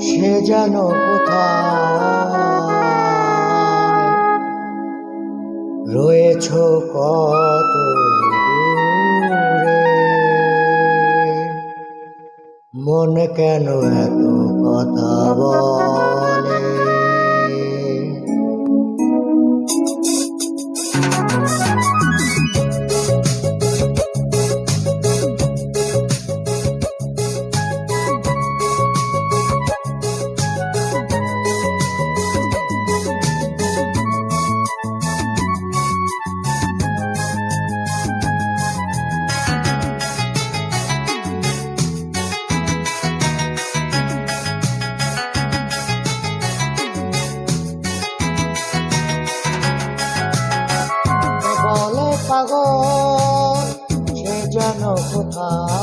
সে যেন কোথায়? রয়েছ কত মন কেন এত কথা বলে? সে যেন কোথায়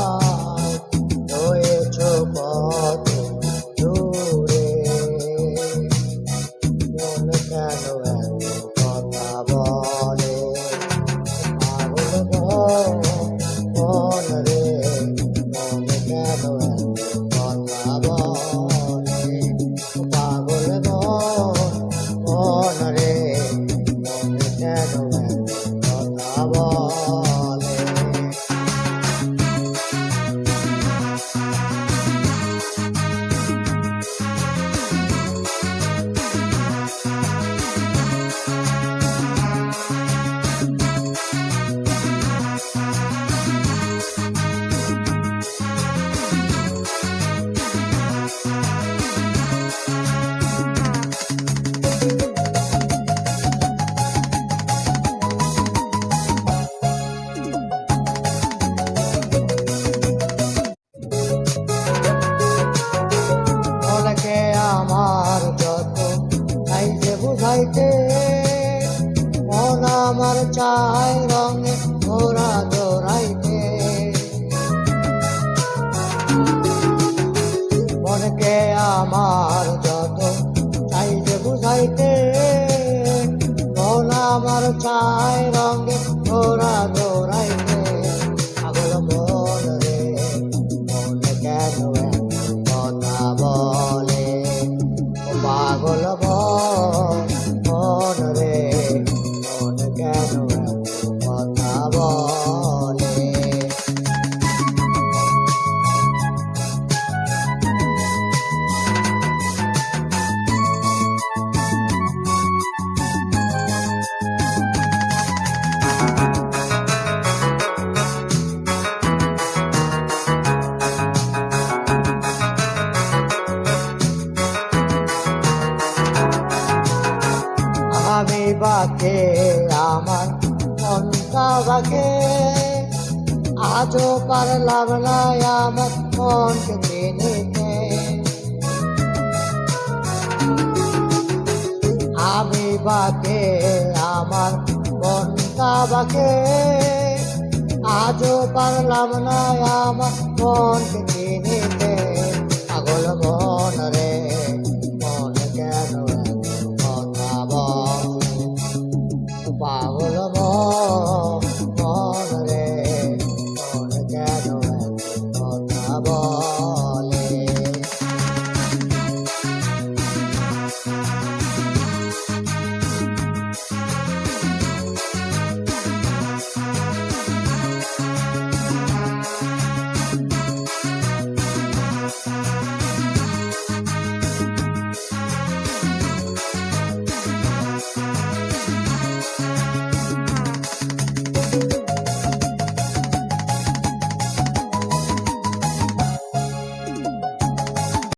আমার চাই রঙে ঘোরা দৌড়াইতে। মনকে আমার যত চাইতে বুঝাইতে। মন আমার চাই রঙে ঘোরা দৌড়াইতে। আমি বাকে আমার মনটা বাকে আজও পারলাম না আমার মনকে চিনিতে আমি বাকে আমার মনটা বাকে আজও পারলাম না আমার মনকে চিনিতে পাগল মন